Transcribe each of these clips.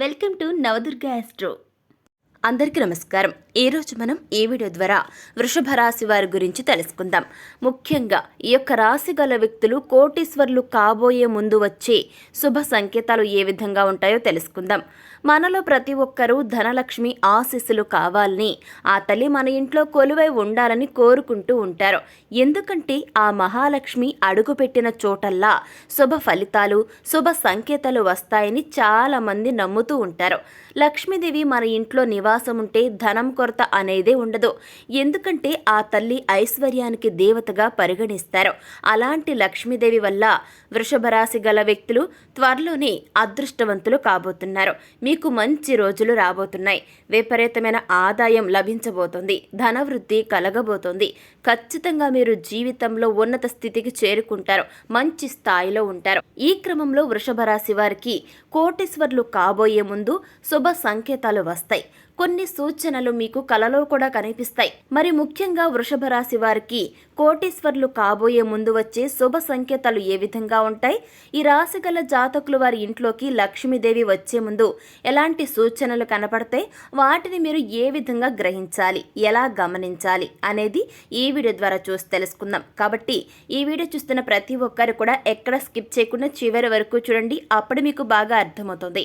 Welcome to Navadurga astro అందరికీ నమస్కారం. ఈరోజు మనం ఈ వీడియో ద్వారా వృషభ రాశి వారి గురించి తెలుసుకుందాం. ముఖ్యంగా ఈ యొక్క రాశి గల వ్యక్తులు కోటీశ్వర్లు కాబోయే ముందు వచ్చే శుభ సంకేతాలు ఏ విధంగా ఉంటాయో తెలుసుకుందాం. మనలో ప్రతి ఒక్కరూ ధనలక్ష్మి ఆశీస్సులు కావాలని ఆ తల్లి మన ఇంట్లో కొలువై ఉండాలని కోరుకుంటూ ఉంటారు. ఎందుకంటే ఆ మహాలక్ష్మి అడుగుపెట్టిన చోటల్లా శుభ ఫలితాలు శుభ సంకేతాలు వస్తాయని చాలామంది నమ్ముతూ ఉంటారు. లక్ష్మీదేవి మన ఇంట్లో నివాసం ఉంటే ధనం కొరత అనేదే ఉండదు. ఎందుకంటే ఆ తల్లి ఐశ్వర్యానికి దేవతగా పరిగణిస్తారు. అలాంటి లక్ష్మీదేవి వల్ల వృషభ రాశి గల వ్యక్తులు త్వరలోనే అదృష్టవంతులు కాబోతున్నారు. మీకు మంచి రోజులు రాబోతున్నాయి. విపరీతమైన ఆదాయం లభించబోతోంది. ధనవృద్ధి కలగబోతోంది. ఖచ్చితంగా మీరు జీవితంలో ఉన్నత స్థితికి చేరుకుంటారు. మంచి స్థాయిలో ఉంటారు. ఈ క్రమంలో వృషభ రాశి వారికి కోటేశ్వర్లు కాబోయే ముందు శుభ సంకేతాలు వస్తాయి. కొన్ని సూచనలు మీకు కలలో కూడా కనిపిస్తాయి. మరి ముఖ్యంగా వృషభ రాశి వారికి కోటీశ్వర్లు కాబోయే ముందు వచ్చే శుభ సంకేతాలు ఏ విధంగా ఉంటాయి? ఈ రాశి గల జాతకులు వారి ఇంట్లోకి లక్ష్మీదేవి వచ్చే ముందు ఎలాంటి సూచనలు కనపడతాయి? వాటిని మీరు ఏ విధంగా గ్రహించాలి? ఎలా గమనించాలి? అనేది ఈ వీడియో ద్వారా చూసి తెలుసుకుందాం. కాబట్టి ఈ వీడియో చూస్తున్న ప్రతి ఒక్కరు కూడా ఎక్కడ స్కిప్ చేయకుండా చివరి వరకు చూడండి. అప్పుడు మీకు బాగా అర్థమవుతుంది.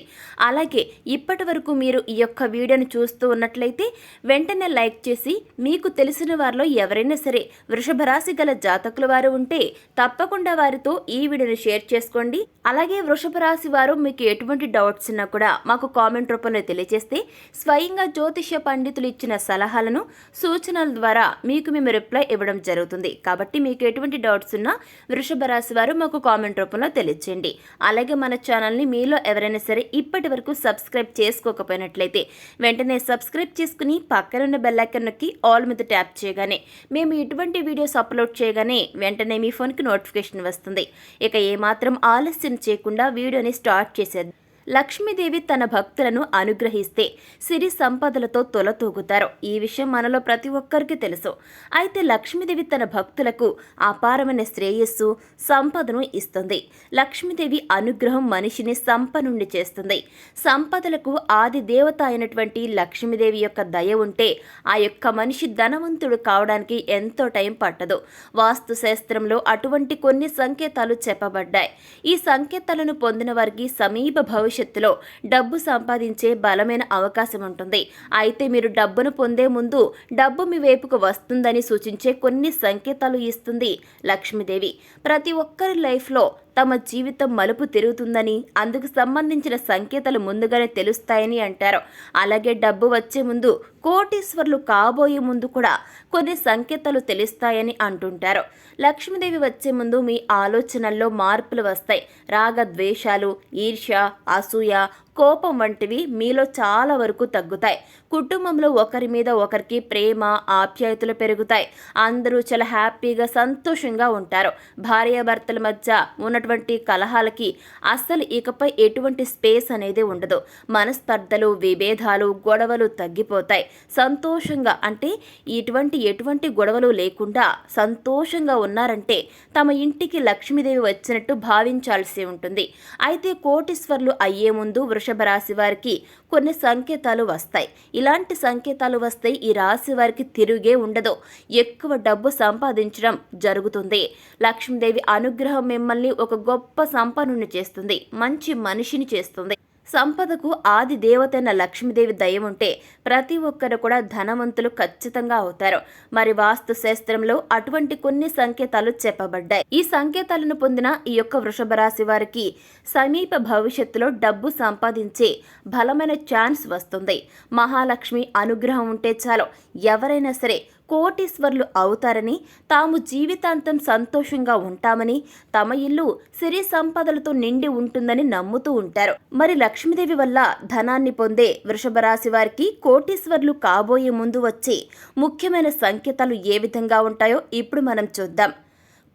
అలాగే ఇప్పటి వరకు మీరు ఈ యొక్క వీడియోను చూ చూస్తూ ఉన్నట్లయితే వెంటనే లైక్ చేసి మీకు తెలిసిన వారిలో ఎవరైనా సరే వృషభ రాశి గల జాతకుల వారు ఉంటే తప్పకుండా వారితో ఈ వీడియోని షేర్ చేసుకోండి. అలాగే వృషభ రాశి వారు మీకు ఎటువంటి డౌట్స్ ఉన్నా కూడా మాకు కామెంట్ రూపంలో తెలియజేస్తే స్వయంగా జ్యోతిష్య పండితులు ఇచ్చిన సలహాలను సూచనల ద్వారా మీకు మేము రిప్లై ఇవ్వడం జరుగుతుంది. కాబట్టి మీకు ఎటువంటి డౌట్స్ ఉన్నా వృషభ రాశి వారు మాకు కామెంట్ రూపంలో తెలియజేయండి. అలాగే మన ఛానల్ని మీలో ఎవరైనా సరే ఇప్పటి వరకు సబ్స్క్రైబ్ చేసుకోకపోయినట్లయితే వెంటనే సబ్స్క్రైబ్ చేసుకుని పక్కనున్న బెల్లైకన్ నొక్కి ఆల్ మీద ట్యాప్ చేయగానే మేము ఇటువంటి వీడియోస్ అప్లోడ్ చేయగానే వెంటనే మీ ఫోన్కి నోటిఫికేషన్ వస్తుంది. ఇక ఏమాత్రం ఆలస్యం చేయకుండా వీడియోని స్టార్ట్ చేసేది లక్ష్మీదేవి తన భక్తులను అనుగ్రహిస్తే సిరి సంపదలతో తొలతూగుతారు. ఈ విషయం మనలో ప్రతి ఒక్కరికి తెలుసు. అయితే లక్ష్మీదేవి తన భక్తులకు అపారమైన శ్రేయస్సు సంపదను ఇస్తుంది. లక్ష్మీదేవి అనుగ్రహం మనిషిని సంపన్నుండి చేస్తుంది. సంపదలకు ఆది దేవత అయినటువంటి లక్ష్మీదేవి యొక్క దయ ఉంటే ఆ యొక్క మనిషి ధనవంతుడు కావడానికి ఎంతో టైం పట్టదు. వాస్తు శాస్త్రంలో అటువంటి కొన్ని సంకేతాలు చెప్పబడ్డాయి. ఈ సంకేతాలను పొందిన వారికి సమీప భవిష్యత్ భవిష్యత్తులో డబ్బు సంపాదించే బలమైన అవకాశం ఉంటుంది. అయితే మీరు డబ్బును పొందే ముందు డబ్బు మీ వైపుకు వస్తుందని సూచించే కొన్ని సంకేతాలు ఇస్తుంది లక్ష్మీదేవి. ప్రతి ఒక్కరి లైఫ్లో తమ జీవితం మలుపు తిరుగుతుందని అందుకు సంబంధించిన సంకేతాలు ముందుగానే తెలుస్తాయని అంటారు. అలాగే డబ్బు వచ్చే ముందు కోటీశ్వర్లు కాబోయే ముందు కూడా కొన్ని సంకేతాలు తెలుస్తాయని అంటుంటారు. లక్ష్మీదేవి వచ్చే ముందు మీ ఆలోచనల్లో మార్పులు వస్తాయి. రాగ ద్వేషాలు ఈర్ష్య అసూయ కోపం వంటివి మీలో చాలా వరకు తగ్గుతాయి. కుటుంబంలో ఒకరి మీద ఒకరికి ప్రేమ ఆప్యాయతలు పెరుగుతాయి. అందరూ చాలా హ్యాపీగా సంతోషంగా ఉంటారు. భార్యాభర్తల మధ్య ఉన్నటువంటి కలహాలకి అస్సలు ఇకపై ఎటువంటి స్పేస్ అనేది ఉండదు. మనస్పర్ధలు విభేదాలు గొడవలు తగ్గిపోతాయి. సంతోషంగా అంటే ఇటువంటి ఎటువంటి గొడవలు లేకుండా సంతోషంగా ఉన్నారంటే తమ ఇంటికి లక్ష్మీదేవి వచ్చినట్టు భావించాల్సి ఉంటుంది. అయితే కోటీశ్వర్లు అయ్యే ముందు వృషభ రాశి వారికి కొన్ని సంకేతాలు వస్తాయి. ఇలాంటి సంకేతాలు వస్తే ఈ రాశి వారికి తిరుగే ఉండదు. ఎక్కువ డబ్బు సంపాదించడం జరుగుతుంది. లక్ష్మీదేవి అనుగ్రహం మిమ్మల్ని ఒక గొప్ప సంపన్నుని చేస్తుంది. మంచి మనిషిని చేస్తుంది. సంపదకు ఆది దేవతైన లక్ష్మీదేవి దయముంటే ఉంటే ప్రతి ఒక్కరు కూడా ధనవంతులు ఖచ్చితంగా అవుతారు. మరి వాస్తు శాస్త్రంలో అటువంటి కొన్ని సంకేతాలు చెప్పబడ్డాయి. ఈ సంకేతాలను పొందిన ఈ యొక్క వృషభ రాశి వారికి సమీప భవిష్యత్తులో డబ్బు సంపాదించే బలమైన ఛాన్స్ వస్తుంది. మహాలక్ష్మి అనుగ్రహం ఉంటే చాలు. ఎవరైనా సరే కోటీశ్వర్లు అవుతారని తాము జీవితాంతం సంతోషంగా ఉంటామని తమ ఇల్లు సిరి సంపదలతో నిండి ఉంటుందని నమ్ముతూ ఉంటారు. మరి లక్ష్మీదేవి వల్ల ధనాన్ని పొందే వృషభరాశి వారికి కోటీశ్వర్లు కాబోయే ముందు వచ్చే ముఖ్యమైన సంకేతాలు ఏ విధంగా ఉంటాయో ఇప్పుడు మనం చూద్దాం.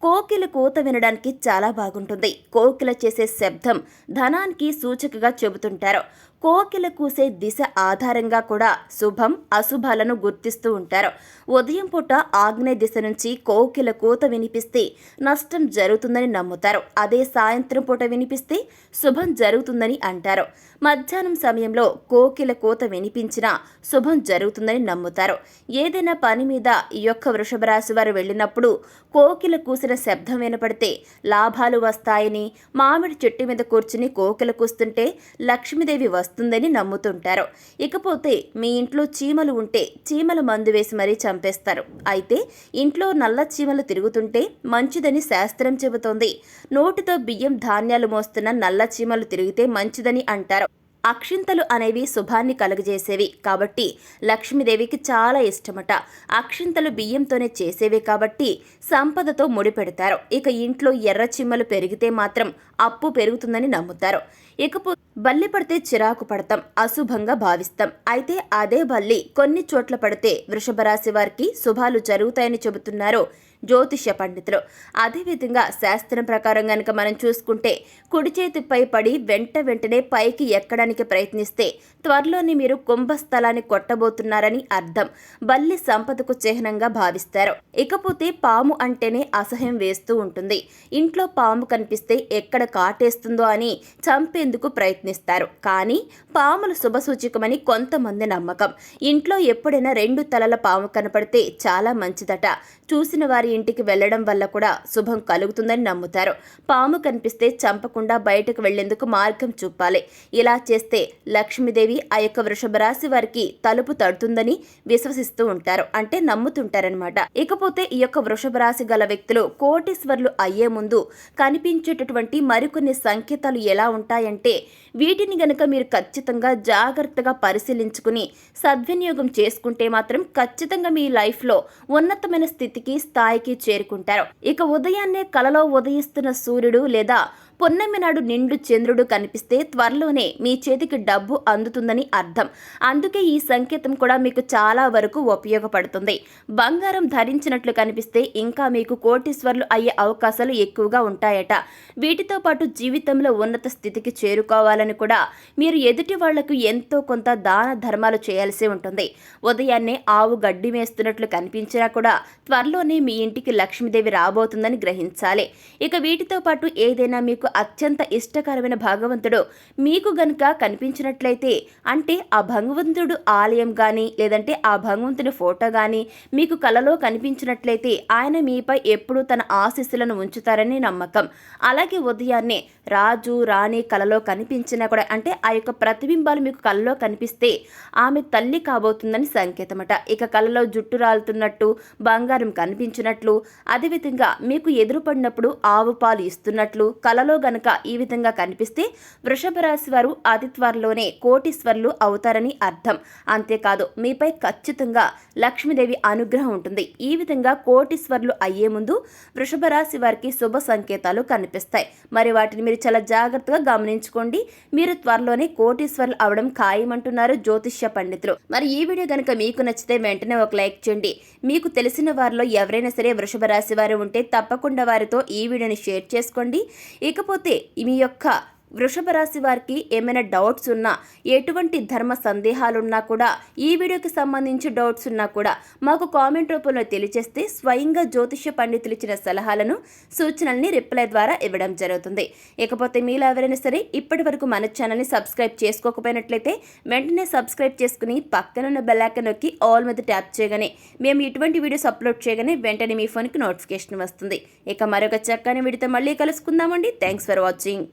కోకిల కూత వినడానికి చాలా బాగుంటుంది. కోకిల చేసే శబ్దం ధనానికి సూచికగా చెబుతుంటారు. కోకిల కూసే దిశ ఆధారంగా కూడా శుభం అశుభాలను గుర్తిస్తూ ఉంటారు. ఉదయం పూట ఆగ్నేయ దిశ నుంచి కోకిల కూత వినిపిస్తే నష్టం జరుగుతుందని నమ్ముతారు. అదే సాయంత్రం పూట వినిపిస్తే శుభం జరుగుతుందని అంటారు. మధ్యాహ్నం సమయంలో కోకిల కూత వినిపించినా శుభం జరుగుతుందని నమ్ముతారు. ఏదైనా పని మీద ఈ యొక్క వృషభ రాశి వారు వెళ్ళినప్పుడు కోకిల కూసిన శబ్దం వినపడితే లాభాలు వస్తాయని మామిడి చెట్టు మీద కూర్చుని కోకిల కూస్తుంటే లక్ష్మీదేవి వస్తుంది వస్తుందని నమ్ముతుంటారు. ఇకపోతే మీ ఇంట్లో చీమలు ఉంటే చీమల మందు వేసి మరీ చంపేస్తారు. అయితే ఇంట్లో నల్ల చీమలు తిరుగుతుంటే మంచిదని శాస్త్రం చెబుతోంది. నోటితో బియ్యం ధాన్యాలు మోస్తున్న నల్ల చీమలు తిరిగితే మంచిదని అంటారు. అక్షింతలు అనేవి శుభాన్ని కలుగజేసేవి కాబట్టి లక్ష్మీదేవికి చాలా ఇష్టమట. అక్షింతలు బియ్యంతోనే చేసేవి కాబట్టి సంపదతో ముడిపెడతారు. ఇక ఇంట్లో ఎర్ర చిమ్మలు పెరిగితే మాత్రం అప్పు పెరుగుతుందని నమ్ముతారు. ఇకపోతే బల్లి పడితే చిరాకు పడతాం అశుభంగా భావిస్తాం. అయితే అదే బల్లి కొన్ని చోట్ల పడితే వృషభ రాశి వారికి శుభాలు జరుగుతాయని చెబుతున్నారు. జ్యోతిష్య పండితులు. అదేవిధంగా శాస్త్రం ప్రకారం గనక మనం చూసుకుంటే కుడి చేతిపై పడి వెంట వెంటనే పైకి ఎక్కడానికి ప్రయత్నిస్తే త్వరలోనే మీరు కుంభస్థలాన్ని కొట్టబోతున్నారని అర్థం. బల్లి సంపదకు చిహ్నంగా భావిస్తారు. ఇకపోతే పాము అంటేనే అసహ్యం వేస్తూ ఉంటుంది. ఇంట్లో పాము కనిపిస్తే ఎక్కడ కాటేస్తుందో అని చంపేందుకు ప్రయత్నిస్తారు. కానీ పాములు శుభసూచకమని కొంతమంది నమ్మకం. ఇంట్లో ఎప్పుడైనా రెండు తలల పాము కనపడితే చాలా మంచిదట. చూసిన వారి ఇంటికి వెళ్ళడం వల్ల కూడా శుభం కలుగుతుందని నమ్ముతారు. పాము కనిపిస్తే చంపకుండా బయటకు వెళ్ళేందుకు మార్గం చూపాలి. ఇలా చేస్తే లక్ష్మీదేవి ఆ యొక్క వృషభ రాశి వారికి తలుపు తడుతుందని విశ్వసిస్తూ ఉంటారు. అంటే నమ్ముతుంటారనమాట ఇకపోతే ఈ యొక్క వృషభ రాశి గల వ్యక్తులు కోటీశ్వర్లు అయ్యే ముందు కనిపించేటటువంటి మరికొన్ని సంకేతాలు ఎలా ఉంటాయంటే వీటిని గనక మీరు ఖచ్చితంగా జాగ్రత్తగా పరిశీలించుకుని సద్వినియోగం చేసుకుంటే మాత్రం ఖచ్చితంగా మీ లైఫ్లో ఉన్నతమైన స్థితికి స్థాయి స్థాయికి చేరుకుంటారు. ఇక ఉదయాన్నే కలలో ఉదయిస్తున్న సూర్యుడు లేదా పున్నమి నాడు నిండు చంద్రుడు కనిపిస్తే త్వరలోనే మీ చేతికి డబ్బు అందుతుందని అర్థం. అందుకే ఈ సంకేతం కూడా మీకు చాలా వరకు ఉపయోగపడుతుంది. బంగారం ధరించినట్లు కనిపిస్తే ఇంకా మీకు కోటీశ్వర్లు అయ్యే అవకాశాలు ఎక్కువగా ఉంటాయట. వీటితో పాటు జీవితంలో ఉన్నత స్థితికి చేరుకోవాలని కూడా మీరు ఎదుటి వాళ్ళకు ఎంతో కొంత దాన ధర్మాలు చేయాల్సి ఉంటుంది. ఉదయాన్నే ఆవు గడ్డి మేస్తున్నట్లు కనిపించినా కూడా త్వరలోనే మీ ఇంటికి లక్ష్మీదేవి రాబోతుందని గ్రహించాలి. ఇక వీటితో పాటు ఏదైనా మీకు అత్యంత ఇష్టకరమైన భగవంతుడు. మీకు గనుక కనిపించినట్లయితే అంటే ఆ భగవంతుడు ఆలయం కానీ లేదంటే ఆ భగవంతుని ఫోటో కానీ మీకు కలలో కనిపించినట్లయితే ఆయన మీపై ఎప్పుడూ తన ఆశీస్సులను ఉంచుతారని నమ్మకం. అలాగే ఉదయాన్నే రాజు రాణి కలలో కనిపించినా కూడా అంటే ఆ యొక్క ప్రతిబింబాలు మీకు కలలో కనిపిస్తే ఆమె తల్లి కాబోతుందని సంకేతమట. ఇక కలలో జుట్టు రాలుతున్నట్టు బంగారం కనిపించినట్లు అదేవిధంగా మీకు ఎదురుపడినప్పుడు ఆవు పాలు ఇస్తున్నట్లు కలలో గనక ఈ విధంగా కనిపిస్తే వృషభ రాశి వారు అతి త్వరలోనే కోటీశ్వర్లు అవుతారని అర్థం. అంతేకాదు మీపై ఖచ్చితంగా లక్ష్మీదేవి అనుగ్రహం ఉంటుంది. ఈ విధంగా కోటీశ్వర్లు అయ్యే ముందు వృషభ రాశి వారికి శుభ సంకేతాలు కనిపిస్తాయి. మరి వాటిని మీరు చాలా జాగ్రత్తగా గమనించుకోండి. మీరు త్వరలోనే కోటీశ్వర్లు అవడం ఖాయమంటున్నారు జ్యోతిష్య పండితులు. మరి ఈ వీడియో కనుక మీకు నచ్చితే వెంటనే ఒక లైక్ చేయండి. మీకు తెలిసిన వారిలో ఎవరైనా సరే వృషభ రాశి వారు ఉంటే తప్పకుండా వారితో ఈ వీడియోని షేర్ చేసుకోండి. ఇకపోతే మీ యొక్క వృషభ రాశి వారికి ఏమైనా డౌట్స్ ఉన్నా ఎటువంటి ధర్మ సందేహాలున్నా కూడా ఈ వీడియోకి సంబంధించి డౌట్స్ ఉన్నా కూడా మాకు కామెంట్ రూపంలో తెలియజేస్తే స్వయంగా జ్యోతిష్య పండితులు ఇచ్చిన సలహాలను సూచనల్ని రిప్లై ద్వారా ఇవ్వడం జరుగుతుంది. ఇకపోతే మీలో ఎవరైనా సరే ఇప్పటి వరకు మన ఛానల్ని సబ్స్క్రైబ్ చేసుకోకపోయినట్లయితే వెంటనే సబ్స్క్రైబ్ చేసుకుని పక్కనున్న బెల్లాక నొక్కి ఆల్ మీద ట్యాప్ చేయగానే మేము ఇటువంటి వీడియోస్ అప్లోడ్ చేయగానే వెంటనే మీ ఫోన్కి నోటిఫికేషన్ వస్తుంది. ఇక మరొక చక్కని వీడితో మళ్ళీ కలుసుకుందామండి. Thanks for watching